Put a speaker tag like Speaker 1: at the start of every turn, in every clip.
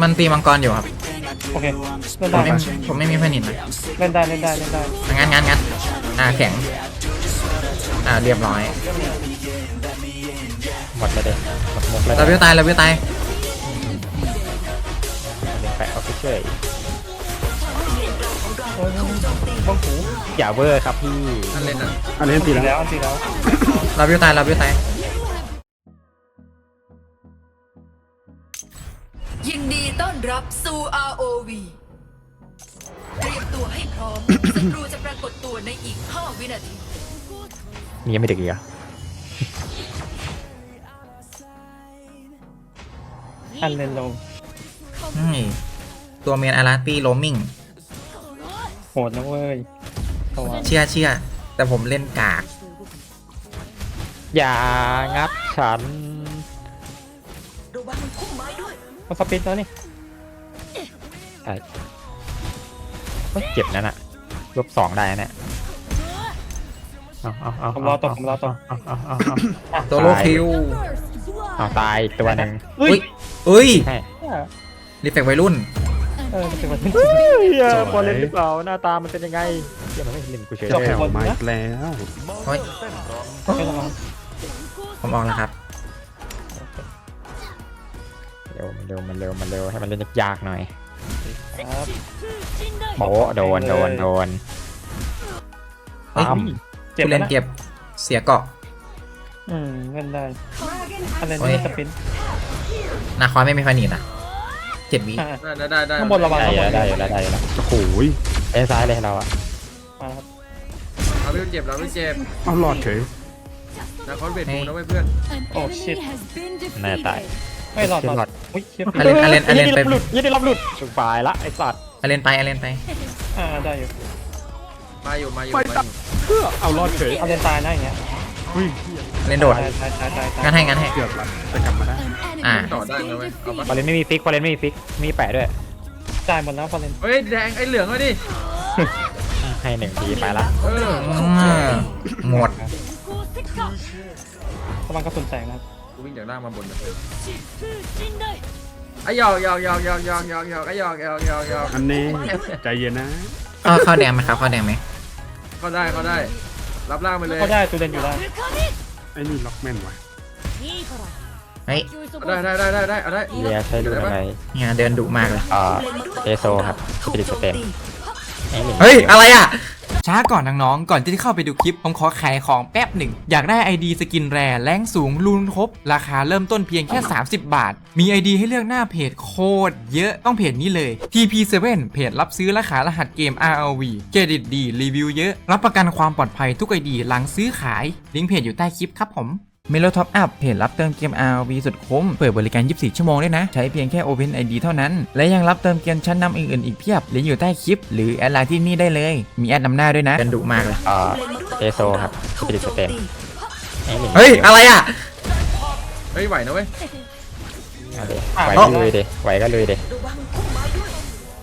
Speaker 1: มันตีมังกรอยู่ครับ
Speaker 2: โอเคเล่น
Speaker 1: ผม
Speaker 2: ได้
Speaker 1: ไม่ผมไม่มีผนิตนะ
Speaker 2: เล่นได้เล่นได้เล่นได้
Speaker 1: งั้นงั้นงั้นอ่าแข็ง อ่าเรียบร้อย
Speaker 3: หมดเลยเด็หมดมุกแล้ว
Speaker 1: เราวิวตายเราวิวตาย
Speaker 3: แปะเอาไปเฉย
Speaker 2: โอ้ยบ้องหู
Speaker 3: อย่าเวอร์ครับพี่
Speaker 4: นั่นเล่นอะ
Speaker 5: อันนี้ตี
Speaker 2: ตี
Speaker 5: แล้ว
Speaker 2: แล้วตีแล้ว
Speaker 1: เราวิวตายเราวิวตาย
Speaker 6: ยินดีต้อนรับสู่ ROV เตรียมตัวให้พร้อม ศัตรูจะปรากฏตัวในอีก 5 วินาที
Speaker 3: นี่ยังไม่ดึกอีกเหรอ
Speaker 2: อันเลนลง
Speaker 1: นี่ตัวเมนอาราตี้โรมิง
Speaker 2: โหดนะเว้ยตัว
Speaker 1: เชื่อเชื่อแต่ผมเล่นกาก
Speaker 3: อย่างัดฉัน
Speaker 6: ระวังพุ่มไม้ ด้วย
Speaker 2: เขาสปิดแล้วนี่
Speaker 3: ใช่เฮ้ยเจ็บนั่นอะลบสองได้นะเนี่ยเอาเอาเอา
Speaker 2: ผมรอตบผมรอตบ
Speaker 3: เอาเอาเอาเอา
Speaker 1: ตัวโลคิว
Speaker 3: เอาตายอีกตัวหนึ่ง
Speaker 2: เฮ้ย
Speaker 1: อุ้ย
Speaker 3: ให้
Speaker 1: รีเฟกวัยรุ่น
Speaker 2: เออมันเป็นวันที่
Speaker 3: เฮ้ยบอลเล่นหรือเปล่าหน้าตามันเป็นยังไงเดี๋ยวมันไม่เล่นกูเฉย
Speaker 2: จบ
Speaker 5: แถวมาอีกแล้ว
Speaker 1: โอ้ย
Speaker 2: ไม่ระวัง
Speaker 1: ผมออกแล้วครับ
Speaker 3: ร็วมันเร็วมันเร็วมันเร็วให้มันเล่นยากๆหน่อย
Speaker 2: ครับ
Speaker 3: โอ้โดนโดนโดน
Speaker 1: เฮ้ย
Speaker 3: ปั๊ม
Speaker 2: เจ็บ
Speaker 1: ผู้
Speaker 2: แล้
Speaker 1: เล่
Speaker 2: วนนะ
Speaker 1: เก็บเสียเกาะ
Speaker 2: อืมเล่นได้อันเลน
Speaker 1: โอ้ย
Speaker 2: ไม่สปิน
Speaker 1: นาคอยไม่มีผนิตอะเจ็ดวิ
Speaker 2: อะ
Speaker 4: ได้ได้ได้
Speaker 2: ข้างบนระวัง
Speaker 3: ได้
Speaker 2: ข้าง
Speaker 3: อบยู่
Speaker 2: น
Speaker 3: แล้วได้อยู่แล้วได้อยู่แล้ว
Speaker 5: โอ้โหย
Speaker 3: เล่นซ้ายเลยเราอะ
Speaker 2: มาครับ
Speaker 4: เราไม่เจ็บเราไม่เจ็บ
Speaker 5: เอาหลอดเฉย
Speaker 4: นะคอนเวทมูนะเว้ยเพื่อน
Speaker 2: โอ้ชิต
Speaker 3: แน่ตาย
Speaker 2: ไม่รอด
Speaker 3: เชื่อ
Speaker 2: ร
Speaker 3: หล
Speaker 2: อ
Speaker 3: อ
Speaker 2: ด
Speaker 3: ด
Speaker 2: อุ้ยเชี่ย
Speaker 1: อเลนอเลนอเลนไป
Speaker 3: ยี่ได้รับหลุดยี่ได้รับหลุดสุดปลายละไอ้สัตว์
Speaker 1: อเลนไปอเลนไป
Speaker 2: อ่าได้อยู่
Speaker 4: มาอยู่มาอยู่
Speaker 5: ไป
Speaker 4: มา
Speaker 5: ตัด
Speaker 4: อยู่
Speaker 5: เพื่อเอาหลอดเฉย
Speaker 2: เอาเลนตายนะอย่างเงี้ย
Speaker 5: เฮ้ย
Speaker 1: อเลนโดด
Speaker 2: ตายตายตายตายตาย
Speaker 1: งั้นให้งั้นให้
Speaker 5: เกือบละจะกลับมาได้
Speaker 1: อ่า
Speaker 4: ต่อได้นะเว้ยเอาปะ
Speaker 3: บอลเลนไม่มีฟิกบอลเลนไม่มีฟิกมีแปะด้วย
Speaker 2: จ่ายหมดแล้วพอเลน
Speaker 4: เฮ้ยแดงไอ้เหลืองมาดิ
Speaker 3: ให้หนึ่งทีไปละ
Speaker 4: เออ
Speaker 1: อืมหมด
Speaker 2: ระวังกระสุนแสงนะครับ
Speaker 4: กูวิ่งจากล่างมาบนเลยไอ้หยอกหยอกหยอกหยอกหยอกหยอกหยอกไอ้หยอกหยอกหยอกหยอก
Speaker 5: อันนี้ใจเย็นนะ
Speaker 1: เออเข้าแดงไหมครับเข้าแดงไหม
Speaker 4: เขาได้เขาได้ รับล่างไปเลย
Speaker 2: เขาได้ตัวเลนอยู่ได้
Speaker 5: ไอ้นี่ล็อกแม่นว่ะ
Speaker 1: เฮ้ย
Speaker 4: ได้ได้ได้ได้ได้เอาได้
Speaker 3: เรียใช้ลูกอะไร
Speaker 1: เนี่ยเดินดุมากเลย
Speaker 3: อ่าเอโซครับสปิริตสเต็ม
Speaker 1: เฮ้ยอะไรอะ
Speaker 7: ช้าก่อนน้องๆก่อนที่จะเข้าไปดูคลิป ผมขอขายของแป๊บหนึ่ง อยากได้ ID สกินแรแรงสูงรูนครบ ราคาเริ่มต้นเพียงแค่ 30 บาท มี ID ให้เลือกหน้าเพจโคตรเยอะต้องเพจนี้เลย TP7 เพจรับซื้อและขายรหัสเกม RLV เครดิตดีรีวิวเยอะ รับประกันความปลอดภัยทุก ID หลังซื้อขายลิงก์เพจอยู่ใต้คลิปครับผม เมโลท็อปอัพเพจรับเติมเกม RV สุดคุ้ม เปิดบริการ 24 ชั่วโมงด้วยนะ ใช้เพียงแค่ Open ID เท่านั้น และยังรับเติมเกมชั้นนำอื่นๆ อีกเพียบลิงก์อยู่ใต้คลิป หรือแอดไลน์ที่นี่ได้เลย มีแอดนำหน้าด้วยนะ
Speaker 1: เดินดุมากเลย
Speaker 3: อ่าเอโซครับสปิริตสเต็ม
Speaker 1: เฮ้ย อะไรอะ
Speaker 4: เฮ้ย ไหวนะเว้ย
Speaker 3: เอาดิไหวก็ลุยดิไหวก็ลุยดิ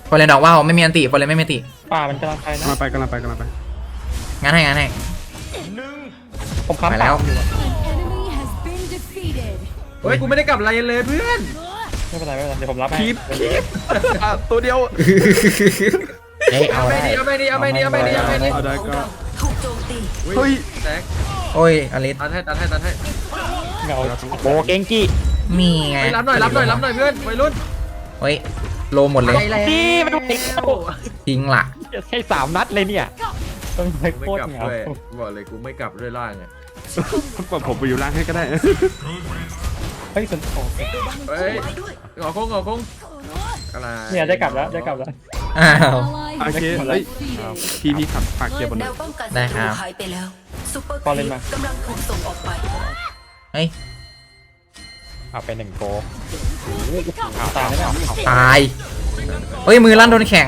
Speaker 1: ฟอร์เรนดอกว่าวไม่มีอันติฟอร์เรนไม่มีอันติ
Speaker 2: ป่ามันกำลังไปนะ
Speaker 5: กำลังไปกำลังไปกำลังไป
Speaker 1: งั้นให้งั้นให้
Speaker 2: ผมค้ำ
Speaker 1: ไปแล้ว
Speaker 2: ป่าอยู่อะ
Speaker 4: เฮ้ยกูไม่ได้กลับอะไรเลยเพื่อน
Speaker 2: ไม่เป็นไรไม่เป็นไรเดี๋ยวผมรับให้
Speaker 5: คีบคีบตัวเดียว
Speaker 3: เอ้ยเอา
Speaker 4: เอาไป
Speaker 3: ได้
Speaker 4: ดิเอาไปดิเอาไปดิเอาไปดิเอาไปดิ
Speaker 5: เอาได้ก็
Speaker 6: ถูกโจมตี
Speaker 5: เฮ้ย
Speaker 4: แตก
Speaker 1: โอ้ยอลิส
Speaker 4: ตัดให้ตัดให้ตัดให้
Speaker 2: เงา
Speaker 3: โบเกงกี้
Speaker 1: มีไง
Speaker 4: เฮ้ยรับหน่อยรับหน่อยรับหน่อยเพื่อนวัยรุ่น
Speaker 1: เฮ้ยโลหมดเลย
Speaker 3: นี่มันติด
Speaker 1: ทิ้งละ
Speaker 3: ให้สามนัดเลยเนี่ย
Speaker 2: ต้นไม้
Speaker 4: ไม่
Speaker 2: โคต
Speaker 4: ก
Speaker 2: ร
Speaker 4: ลับ
Speaker 2: เหงา
Speaker 4: ด้วยบอกเลยกูไม่กลับด้วยล่าง ไง
Speaker 5: กดผมไปอยู่ล่างให้ก็ได้
Speaker 2: เฮ้ยสนโอ้
Speaker 4: เฮ้ยงอคงงอคงอะไร
Speaker 2: เนี่ยได้กลับแล้วได้กลับแล้ว
Speaker 1: อ้าว
Speaker 5: โอเคเฮ้ยพี่พี่ขับฝากเกียร์บนห
Speaker 6: แน
Speaker 5: น่อ
Speaker 6: วยป้องกัน
Speaker 1: ได้ครับ
Speaker 6: หายไปแล้วซุปเปอร์
Speaker 2: พอเล่นมา
Speaker 6: กำลังถูกส่งออกไป
Speaker 1: เฮ้ย
Speaker 3: เอาไปหนึ่งโก
Speaker 2: ตายแล้วเนี่ย
Speaker 1: ตาย เฮ้ย มือลั่นโดนแข็ง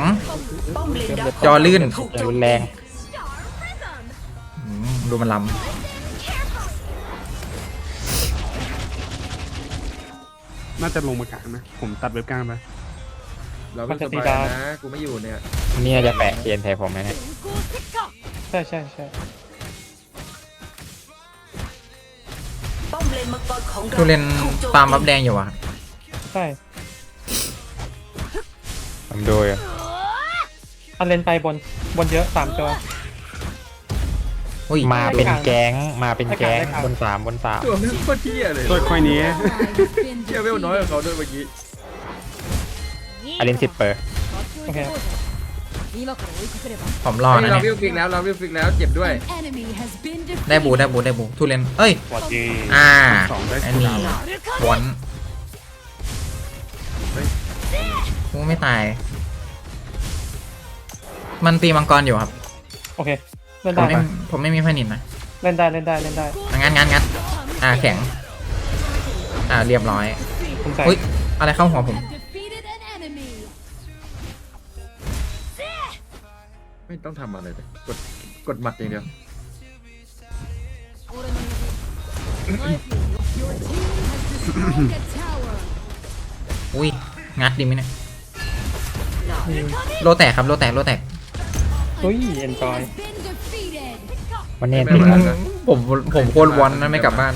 Speaker 6: ป้อมเลนดัก
Speaker 1: จอลื่น
Speaker 6: ถูกโจ
Speaker 3: รุ
Speaker 6: ม
Speaker 3: นแรง
Speaker 1: อืมดูมันล
Speaker 5: น่าจะลงมากลางนะ ผมตัดเว็บกลางไป
Speaker 4: เราไม่สบายนะ กูไม่อยู่เนี่ย
Speaker 3: เนี่ยจะแปะเทียนแทนผมไหมเนี่ย
Speaker 2: ใช่ใช่ใช่
Speaker 6: ป้อมเลนมังกรของำเรา
Speaker 1: ทุเรน
Speaker 6: ถูกโจ
Speaker 1: ตามบัฟแดงอยู่อะ
Speaker 2: ใช่
Speaker 3: ผมดูอยู่
Speaker 2: อันเลนไปบนบนเยอะสามตัว
Speaker 1: อุ้ย
Speaker 3: มาเป็นแก๊งมาเป็นแก๊ง
Speaker 2: ได้ครับ
Speaker 3: บนสามบนสาม
Speaker 4: ตัวแม่งโคตรเที่ยเลย
Speaker 5: ตัวค่อยนี้
Speaker 4: เที่ยเวลน้อยกว่าเขาด้วยเมื่อกี้
Speaker 3: อเลนสิบเปอร์
Speaker 2: โอเค
Speaker 1: ผมรอ
Speaker 4: เฮ้ย
Speaker 1: นะ
Speaker 4: เรา
Speaker 1: เนี่
Speaker 4: วิ
Speaker 1: ยว
Speaker 4: ฟิกแล้วเราวิวฟิกแล้วเจ็บด้วย
Speaker 1: ได้บูได้บูได้บูทุเรียนเอ้ย
Speaker 2: สวัสดี
Speaker 1: อ่า
Speaker 5: สองได้
Speaker 1: อันนี้วอนกูไม่ตาย มันตีมังกรอยู่ครับ
Speaker 2: โอเค เล่น
Speaker 1: ผม
Speaker 2: ได้
Speaker 1: ไม่ผมไม่มีพนินนะ
Speaker 2: เล่นได้เล่นได้เล่นได้
Speaker 1: อะงั้นงั้นงั้นอ่าแข็ง อ่าเรียบร้อย
Speaker 2: คุณใส่
Speaker 1: อุ้ยอะไรเข้าหัวผม
Speaker 4: ไม่ต้องทำอะไรเลยกดกดหมัดอย่างเดียว
Speaker 1: อุ้ยงัดดีไหมเนี่ยโลแตกครับโลแตกโลแตก
Speaker 2: เฮ้ยเอ็นจอย
Speaker 3: วันนี้
Speaker 4: ไม่
Speaker 3: ติด
Speaker 4: เป็นไร
Speaker 3: แล้ว
Speaker 1: ผมผมโคตรวอนนะไม่กลับบ้าน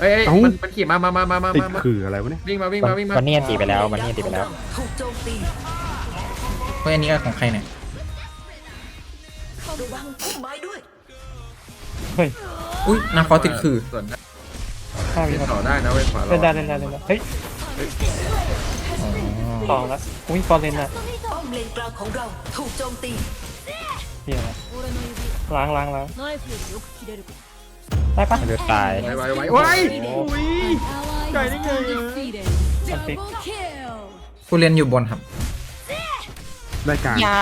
Speaker 4: เอ้ยเอ้ยมันมันขี่มามามามามา
Speaker 5: ติด
Speaker 4: มามา
Speaker 5: คืออะไรวะเนี่ย
Speaker 4: วิ่งมาวิ่งมาวิ่งมา
Speaker 3: วันนี้ตีไปแล้ววันนี้ตีไปแล้ว
Speaker 6: ถูกโจมตี
Speaker 1: เฮ้ยอันนี้ของใครเนี่ย
Speaker 6: ระวังพุ่มไม้ด้วย
Speaker 2: เฮ้ย
Speaker 1: อุ้ยนาคอติดคือ
Speaker 4: ส่วนหน้า
Speaker 2: ห้าวิ
Speaker 4: เล่น
Speaker 2: นา
Speaker 4: ต่อ
Speaker 2: ที
Speaker 4: ได้นะเว้ยขวาเรา
Speaker 2: เล่นได้เล่นได้เล่นได้เฮ้ย
Speaker 1: อ๋อ
Speaker 2: สองแล้วอุ้ยฟอร์เรนอะ
Speaker 6: ป้อมเลนกลางของเราถูกโจมตี
Speaker 2: เฮียนะ ล้างล้างล้างได้ปะ
Speaker 3: ไม่รู้ตาย
Speaker 4: ไว้ไว้ไว้ไว้อุ้ย
Speaker 2: มันฟิก
Speaker 1: ทุเรียนอยู่บนครับ
Speaker 5: ได้กลาง
Speaker 3: อย่า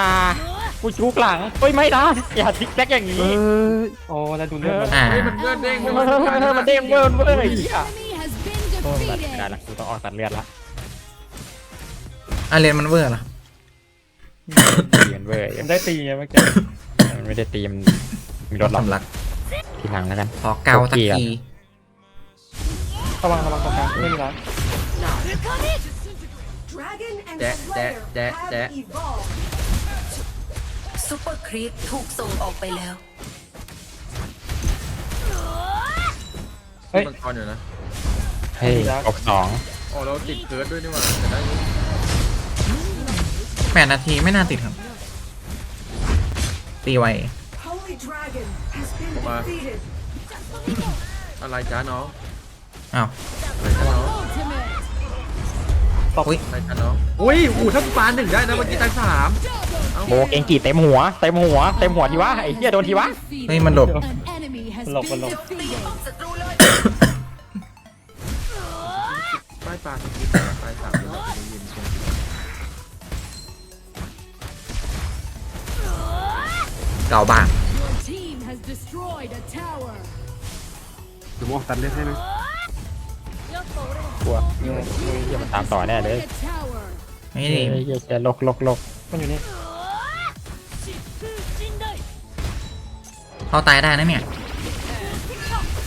Speaker 3: กูชุกหลังเฮ้ยไม่นะอย่าทิกแซกอย่างนี้
Speaker 5: เออ
Speaker 2: โอ้แล้วดูเลือดมัน
Speaker 1: อ่า
Speaker 4: เฮ้ยมันเลือดเด้ง
Speaker 3: เออมันเด้งเวิร์นเว้ยเหี้ยโอ้ตัดไม่ได้ละกูต้องออกตัดเลือดละ
Speaker 1: อาเรียนมันเวอร์เหรอครับ
Speaker 3: ตีมันเว้ย
Speaker 2: มันได้ตีไงเมื่อกี้
Speaker 3: มัน ไม่ได้ตีมันมีรถหลอก
Speaker 1: สำลัก
Speaker 3: ทีหลังแล้วกัน
Speaker 1: ขอเกาสักที
Speaker 2: ระวังระวังตรงกลางไม่มีล้าง
Speaker 4: แจ๊ะแจ๊ะแจ๊ะแจ๊ะ
Speaker 6: ซุปเปอร์ครีปถูกส่งออกไปแล้ว
Speaker 2: เฮ้ย
Speaker 4: มังกรอยู่นะ
Speaker 3: เฮ้ยออกสอง
Speaker 4: อ๋อเราติดเคิร์ดด้วยนี่หว่าแต่ได้อยู่
Speaker 1: แปดนาทีไม่น่าติดครับ ตีไว
Speaker 4: ผมมา อะไรจ้าน้อง
Speaker 1: อ้าว
Speaker 4: อะไรจ้าน้อง
Speaker 1: อุ้ย
Speaker 4: อะไรจ้าน้องอุ้ยอู้ถ้าปาหนึ่งได้นะเมื่อกี้ตายสามเอ้า
Speaker 3: โบกเองกี่เต็มหัวเต็มหัวเต็มหัวทีวะไอ้เหี้ยโดนทีวะ
Speaker 1: เฮ้ยมันหลบ
Speaker 2: มันหลบมันหลบ
Speaker 6: ตีป้อมศัตรูเลย
Speaker 4: ป้ายปลาสกิปตายสามเลย
Speaker 1: เก่าบ้าง
Speaker 5: เดี๋ยวผมออกตัดเลือดให้นะ
Speaker 3: กลัวเหี้ยมันตามต่อแน่เลย
Speaker 1: ไม่
Speaker 3: เฮ้
Speaker 1: ดี
Speaker 3: ยเหี้ยจะลกลกลก
Speaker 2: มันอยู่นี่
Speaker 1: เขาตายได้นะเนี่ย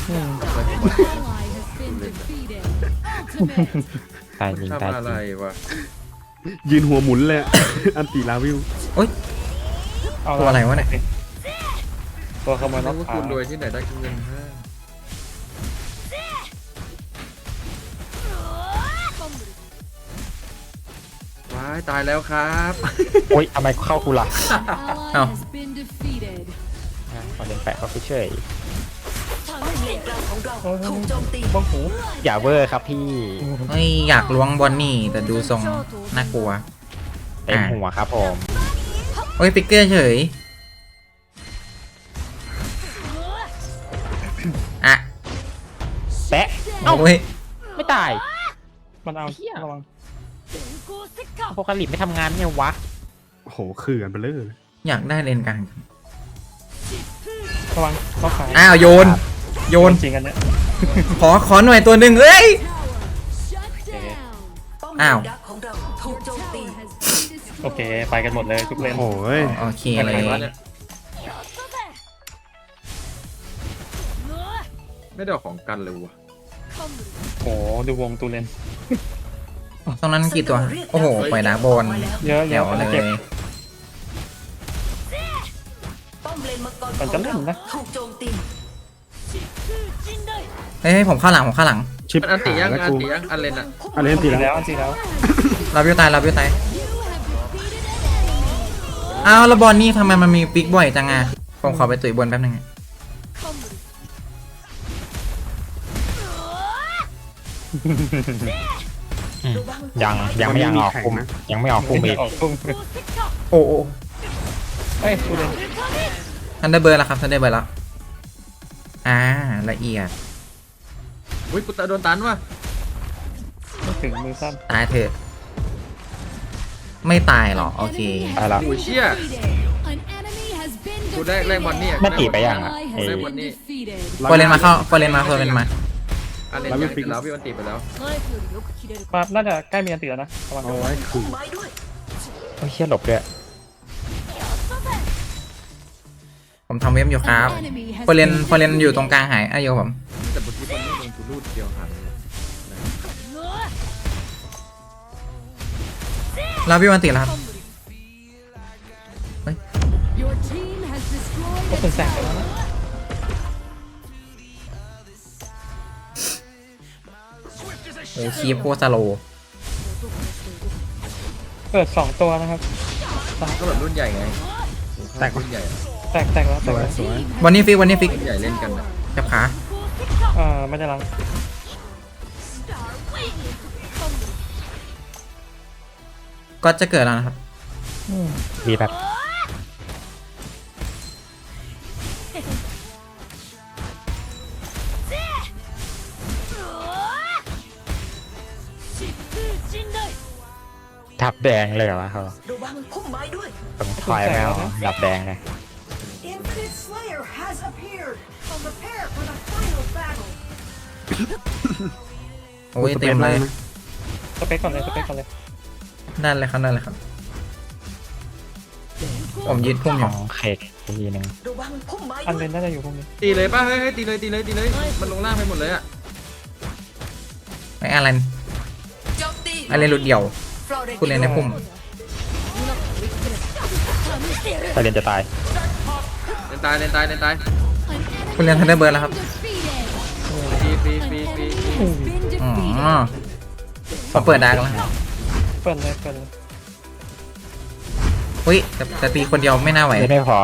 Speaker 2: อืม
Speaker 3: ตายจริงตาย
Speaker 4: ทำ
Speaker 3: จ
Speaker 4: อะไร
Speaker 3: ริง
Speaker 4: วะ
Speaker 5: ยืนหัวหมุนเลยอะอันตีลาวิว
Speaker 2: เอา
Speaker 1: ตัวอะไรวะเนี่ย
Speaker 2: ตัวขโมยร
Speaker 4: นึ
Speaker 2: ถ
Speaker 4: กว่า
Speaker 2: ขา
Speaker 4: คุณรวยที่ไหนได้เงินห้าว้ายตายแล้วครับ
Speaker 3: โอ๊ยทำไมเข้ากูล่ะ
Speaker 1: เอ้า
Speaker 3: ขอเดินแปะเขาไปเฉย
Speaker 6: ป้อมเลนกลางของเราถูกโจมตี
Speaker 2: บ้องหู
Speaker 3: อย่าเวอร์ครับพี่
Speaker 1: เฮ้ยอยากล้วงบอลนี่แต่ดูทรงน่ากลัว
Speaker 3: เต็มหัวครับผม
Speaker 1: เฮ้ยปิกเกอร์เฉย อะ
Speaker 3: แปะเอ้า
Speaker 1: โอ้ย
Speaker 3: ไม่ตาย
Speaker 2: มันเอา
Speaker 3: เหี้ย
Speaker 2: ระวัง
Speaker 3: โฟกัสลิปไม่ทำงานเนี่ยวะ
Speaker 5: โอ้โหคือกันไปเลย
Speaker 1: อยากได้เลนกลาง
Speaker 2: ระวังรถขา
Speaker 1: อ้าวโยน โยน
Speaker 2: จริงกันเนี่ย
Speaker 1: ขอขอหน่วยตัวหนึ่งเอ้ย
Speaker 6: ป้อ โจมตี
Speaker 2: โอเค ไปกันหมดเลยทุกเลน
Speaker 5: โอ้ย
Speaker 1: โอเคเลย
Speaker 4: ใครวะเนี่ยไม่ได้เอาของกันเลยวะ
Speaker 2: โอ้โหดูวงตูเลน
Speaker 1: ตรงนั้นกี่ตัว โอ้โหปล่อยดาร์กบอล
Speaker 2: เยอะ
Speaker 1: แถ
Speaker 2: เยอะ
Speaker 1: วเล
Speaker 2: เก็บ
Speaker 1: ย
Speaker 6: ป้อมเลนมังกร
Speaker 2: มัน
Speaker 6: ข
Speaker 2: จะ
Speaker 6: อง
Speaker 2: เล่
Speaker 6: เรา
Speaker 2: นนะ
Speaker 6: ถูกโจมตี
Speaker 1: เฮ้ยผมเข้าหลังผมเข้าหลัง
Speaker 5: ชิป
Speaker 4: มันอันติยัง
Speaker 5: แล้ว
Speaker 4: อัน
Speaker 5: กู
Speaker 4: ติยังอันเลนอะ
Speaker 5: อันนี้อันตี
Speaker 2: ตี
Speaker 5: แล้ว
Speaker 2: แล้วอันตีแล้ว
Speaker 1: รับวิวตายรับวิวตาย อ้าวแล้วบอลนี่ทำไมมันมีฟิกบ่อยจังอะผมขอไปตุ๋ยบนแป๊บนึงอะ
Speaker 3: อืมยังยังไม่ยังออกคุมยังไม่ออกคุมอีก
Speaker 2: ออกพุ่ง
Speaker 1: โอ้โอ้
Speaker 2: เอ้ยกูเล่น
Speaker 1: ทันได้เบอร์แล้วครับทันได้เบอร์แล้วอ่าละเอียด
Speaker 4: อุ้ยกูตะโดนตันว่ะ
Speaker 2: ถึงมือสั้น
Speaker 1: ตายเถอะ ไม่ตายหรอ โอเค
Speaker 3: ตายแล้ว
Speaker 4: โอ้ยเชี่ย กูได้แรกบอลนี่อะ
Speaker 3: ไม่ตีไปยังอะ
Speaker 4: กู
Speaker 3: เอ้
Speaker 4: ได้
Speaker 3: ย
Speaker 4: บอลนี่
Speaker 1: ฟอร์เรนมาเข้าฟอร์เรนมาฟอร์เรนมา
Speaker 4: อันเล่นยังติดแล้วพี่มันติดไปแล้ว
Speaker 2: มาน่าจะใกล้มีอันติแล้วนะระวัง
Speaker 5: เอาไว้คือ
Speaker 3: โอ้ยเชี่ยหลบด้วย
Speaker 1: ผมทำเว็บอยู่ครับฟอร์เรนฟอร์เรนอยู่ตรงกลางหายอะโยผม
Speaker 4: แต่เมื่อกี้บอลนี่โดนกูรูดเดียวหันเลย
Speaker 1: แล้วพี่วันติแล้วครับ
Speaker 2: ก็เป็นแสงไปแล้วนะ
Speaker 1: โอ้คีบโคตรสโลว์
Speaker 2: เปิดสองตัวนะครับ
Speaker 4: ก็แบบรุ่นใหญ่ไง
Speaker 5: แตก
Speaker 4: รุ่นใหญ่อะ
Speaker 2: แตกแตกแล้วแตกแล้ว
Speaker 5: สวย
Speaker 1: วันนี้ฟิกวันนี้ฟิก
Speaker 4: รุ่นใหญ่เล่นกันอะ
Speaker 1: จับขา
Speaker 2: อ่าไม่ได้ล้าง
Speaker 1: ก็จะเกิดแล้วนะครับ
Speaker 2: อืม
Speaker 3: ดีแบบทับแดงเลยเหรอวะเขา
Speaker 6: ระวังพุ่มไม้ด้วย
Speaker 3: ต้องถอยแมวดับแดงเลย
Speaker 6: Infinite Slayer has appeared prepare for the final battle
Speaker 1: โอ้ยเต็มเลย
Speaker 2: สเปคก่อนเลยสเปคก่อนเลย
Speaker 1: นั่นเลยครับนั่นเลยครับ ผมยึดพุ่มอ
Speaker 3: ข
Speaker 1: ยู่
Speaker 3: องเคกทีหนึ่ง
Speaker 6: ระวังพุ่มไม้
Speaker 2: อัน
Speaker 6: ด้
Speaker 2: เล
Speaker 6: วย
Speaker 2: นน่าจะอยู่พวกนี้
Speaker 4: ตีเลยป่ะเฮ้ยเฮ้ยตีเลยตีเลยตีเลย มันลงล่างไปหมดเลยอะ
Speaker 1: ไม่อะไร
Speaker 6: โจมตี
Speaker 1: อะไรหลุดเดี่ยว
Speaker 6: Florida
Speaker 1: คุณเล่นในพุ่ม
Speaker 3: ไปเรียนจะตาย
Speaker 4: เล่นตายเล่นตายเล่นตาย
Speaker 1: คุณเล่นทันได้เบอร์แล้วครับ
Speaker 4: ปีปีปีปีปี
Speaker 1: อ๋อผมเปิดดาร์กแล้ว
Speaker 2: เปิดเลยเปิดเลย
Speaker 1: อุ้ยแต่แต่ตีคนเดียวไม่น่าไหว
Speaker 3: เรียนไม่พอ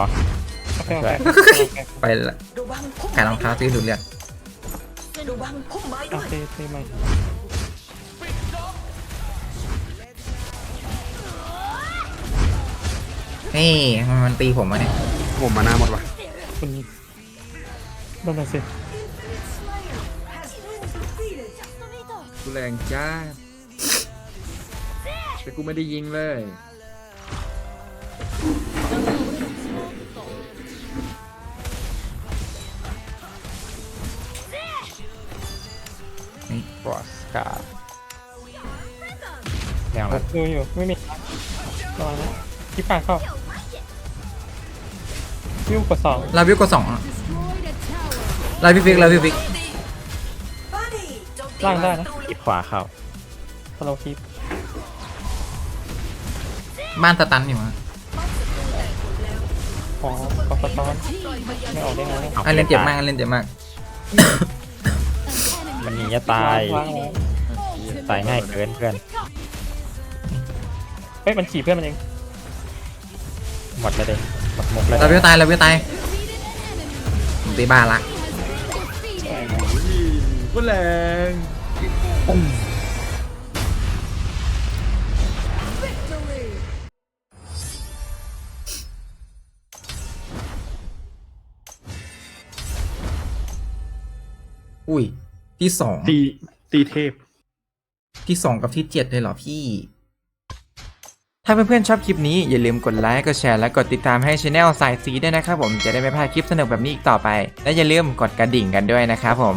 Speaker 2: โอเคโอเคโอเค
Speaker 1: ไปละ
Speaker 6: ระวังพุ่ม
Speaker 1: ขายรองเท้าซื้อดูดเลือด
Speaker 6: ระวังพุ่มไม้
Speaker 2: อะ
Speaker 6: ด้วย
Speaker 2: ตีตีใหม่
Speaker 1: นี่มันมันตีผมมาเนี่ย
Speaker 5: ผมมาหน้าหมดว่ะ
Speaker 2: คุณโดนไปสิ
Speaker 4: กูแรงจ้า แต่กูไม่ได้ยิงเลย
Speaker 3: บอสกาอย่างละ
Speaker 2: ดูอยู่ไม่มีระวังนะที่ปากเข้าวิวกดสอง
Speaker 1: ลาวิวก็สองอะลาวิวฟิกลาวิวฟิก
Speaker 2: ล่างได้นะ
Speaker 3: อีกขวาเข้า
Speaker 2: สโลคีป
Speaker 1: บ้านสตันอยู่อะ
Speaker 2: อ๋อกดสตอนไม่ออกได้ไงเนี่ย
Speaker 1: อันเล่นเจ็บมากอันเล่นเจ็บมาก
Speaker 3: มันหนีจะตาย
Speaker 2: ล้างแล้ว
Speaker 3: ตายง่ายเกินเพื่อน
Speaker 2: เฮ้ยมันขี่เพื่อนมันเอง
Speaker 3: หมดเลยดิหมดมุกเลย
Speaker 1: ลาวิวตายลาวิวตายผมตีบ้าละ
Speaker 4: กูแรง
Speaker 1: อุ้ย ที่สอง
Speaker 5: ตีตีเทพ
Speaker 1: ที่สองกับที่เจ็ดเลยเหรอพี่ ถ้าเพื่อนๆชอบคลิปนี้อย่าลืมกดไลค์ กดแชร์ และกดติดตามให้ช anel สายสีด้วยนะครับผมจะได้ไม่พลาดคลิปสนุกแบบนี้อีกต่อไป และอย่าลืมกดกระดิ่งกันด้วยนะครับผม